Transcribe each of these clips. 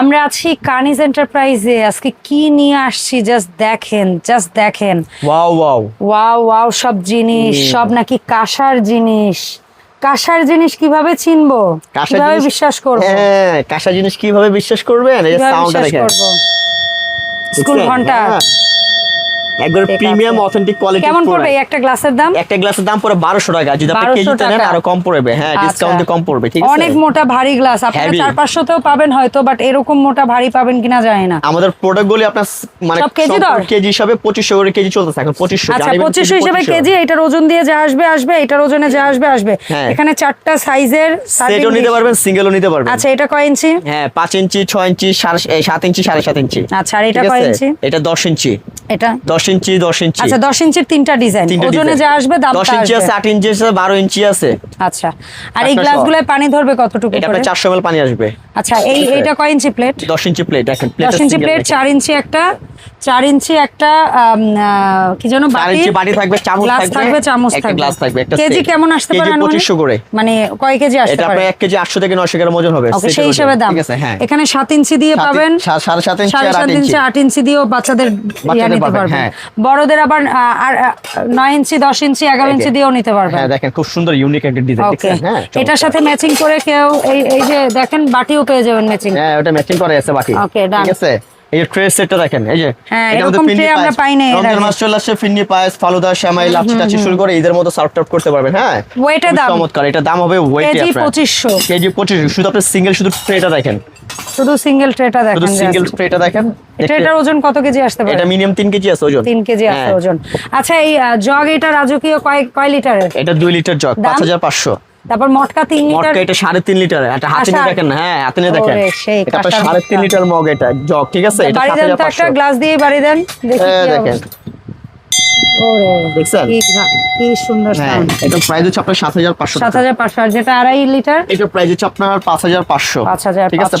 আমরা আছি কানিজ এন্টারপ্রাইজে আজকে কি নিয়ে আসছি? জাস্ট দেখেন জাস্ট দেখেন। ওয়াও ওয়াও ওয়াও ওয়াও সব জিনিস। সব নাকি কাঁসার জিনিস। কাঁসার জিনিস কীভাবে চিনবো? কীভাবে বিশ্বাস করব? হ্যাঁ কাশার জিনিস কীভাবে বিশ্বাস করবেন? এই যে সাউন্ডটা দেখেন। করব? স্কুল ঘণ্টা। হ্যাঁ। একবার প্রিমিয়াম অথেন্টিক কোয়ালিটি কেমন পড়বে একটা গ্লাসের দাম? একটা গ্লাসের দাম পড়ে বারোশো টাকা। যদি আপনি 1200 কেজিতে নেন আরও কম পড়বে। হ্যাঁ আচ্ছা। ডিসকাউন্টে কম পড়বে ঠিক আছে? অনেক মোটা ভারী গ্লাস। আপনারা Heavy। চার পাঁচশোতেও পাবেন হয়তো বাট এরকম মোটা ভারী পাবেন কিনা জানি না। আমাদের প্রোডাক্ট গুলি আপনার মানে সব কেজি দর? কেজি হিসাবে পঁচিশশো করে কেজি চলতেছে। এখন পঁচিশশো আচ্ছা পঁচিশশো হিসেবে কেজি এটার ওজন দিয়ে যা আসবে আসবে এটার ওজনে যা আসবে আসবে। হ্যাঁ। এখানে চারটা সাইজের সেটও নিতে পারবেন সিঙ্গেলও নিতে পারবেন। আচ্ছা এটা কয় ইঞ্চি? হ্যাঁ পাঁচ ইঞ্চি ছয় ইঞ্চি সাড়ে এই সাত ইঞ্চি সাড়ে সাত ইঞ্চি। আচ্ছা আর এটা কয় ইঞ্চি? এটা দশ ইঞ্চি। এটা? দশ ইঞ্চি দশ ইঞ্চি। আচ্ছা দশ ইঞ্চির তিনটা ডিজাইন। ওজনে যা আসবে দাম দশ ইঞ্চি আছে আট ইঞ্চি আছে ইঞ্চি আছে। আচ্ছা। আর এই একটা গ্লাসগুলোয় পানি ধরবে কতটুকু এটা করে? আপনার চারশো ml পানি আসবে। আচ্ছা এই এটা। কয় ইঞ্চি প্লেট? দশ ইঞ্চি প্লেট দেখেন দশ ইঞ্চি প্লেট চার ইঞ্চি একটা চার ইঞ্চি একটা কি যেন বাটি বাটি থাকবে চামচ থাকবে থাকবে চামচ থাকবে। গ্লাস থাকবে একটা কেজি কেমন আসতে পারে? পঁচিশশো করে। মানে কয় কেজি আসতে পারে? এক কেজি আটশো থেকে নয়শো গ্রাম ওজন হবে ওকে সেই হিসাবে দাম। ঠিক আছে হ্যাঁ। এখানে সাত ইঞ্চি দিয়ে পাবেন। সা- সাড়ে সাত ইঞ্চি আর ইঞ্চি। আট ইঞ্চি দিয়েও বাচ্চাদের ইয়া নিতে পারবেন। হ্যাঁ। বড়দের আবার নয় ইঞ্চি দশ ইঞ্চি এগারো এই যে। ইঞ্চি দিয়েও নিতে পারবেন। হ্যাঁ দেখেন খুব সুন্দর ইউনিক একটা ডিজাইন দেখছেন হ্যাঁ এটার সাথে ম্যাচিং করে কেউ এই এই যে দেখেন বাটিও পেয়ে যাবেন ম্যাচিং হ্যাঁ ওটা ম্যাচিং করে আছে Okay, done. ঠিক আছে? এই সেটটা দেখেন এই যে হ্যাঁ, আমরা পাই না ফালুদা শ্যামাই শুরু করে এদের মতো সার্ভ করতে পারবেন হ্যাঁ? ওয়েটের দাম। চমৎকার এটা দাম হবে ওয়েটে কেজি কেজি 2500 শুধু আপনি সিঙ্গেল শুধু ট্রেটা দেখেন। শুধু সিঙ্গেল ট্রেটা দেখেন শুধু সিঙ্গেল ট্রেটা দেখেন। এটার ওজন কত কেজি আসতে পারে? এটা মিনিমাম 3 কেজি আছে ওজন। 3 কেজি আছে হ্যাঁ। ওজন। আচ্ছা এই জগ এটা রাজকীয় কয় কয় লিটারের এটা 2 লিটার জগ 5500 তারপর মটকা তিন লিটার মটকা এটা সাড়ে তিন লিটার এটা হাতে নিয়ে দেখেন হ্যাঁ হাতে নিয়ে দেখেন এটা আপনার কাঁসার সাড়ে তিন মগটা। লিটার মগ এটা জগ ঠিক আছে এটা তো একটা গ্লাস দিয়ে বাড়ি দেন দেখি দেখেন। ওরে দেখছেন? কি সুন্দর হ্যাঁ সাউন্ড এটা প্রাইস হচ্ছে আপনার সাত হাজার পাঁচশো আর যেটা আড়াই লিটার? এটা প্রাইস হচ্ছে আপনার পাঁচ হাজার পাঁচশো। 5,500 ঠিক আছে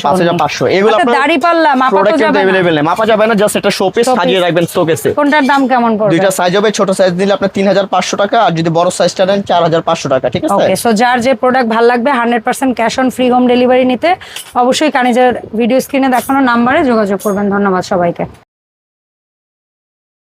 এগুলো আচ্ছা, আপনার দাঁড়িপাল্লা মাপা তো যাবে না। মাপা যাবে না জাস্ট এটা শোপিস সাজিয়ে রাখবেন শোকেসে কোনটার দাম কেমন পড়বে? দুইটা সাইজ হবে ছোট সাইজ নিলে আপনার তিন হাজার পাঁচশো টাকা আর যদি বড় সাইজটা নেন চার হাজার পাঁচশো টাকা ঠিক আছে? ওকে সো যার যে প্রোডাক্ট ভালো লাগবে hundred percent cash on free home delivery নিতে অবশ্যই কানিজের ভিডিও স্ক্রিনে দেখানো নাম্বারে যোগাযোগ করবেন। ধন্যবাদ সবাইকে।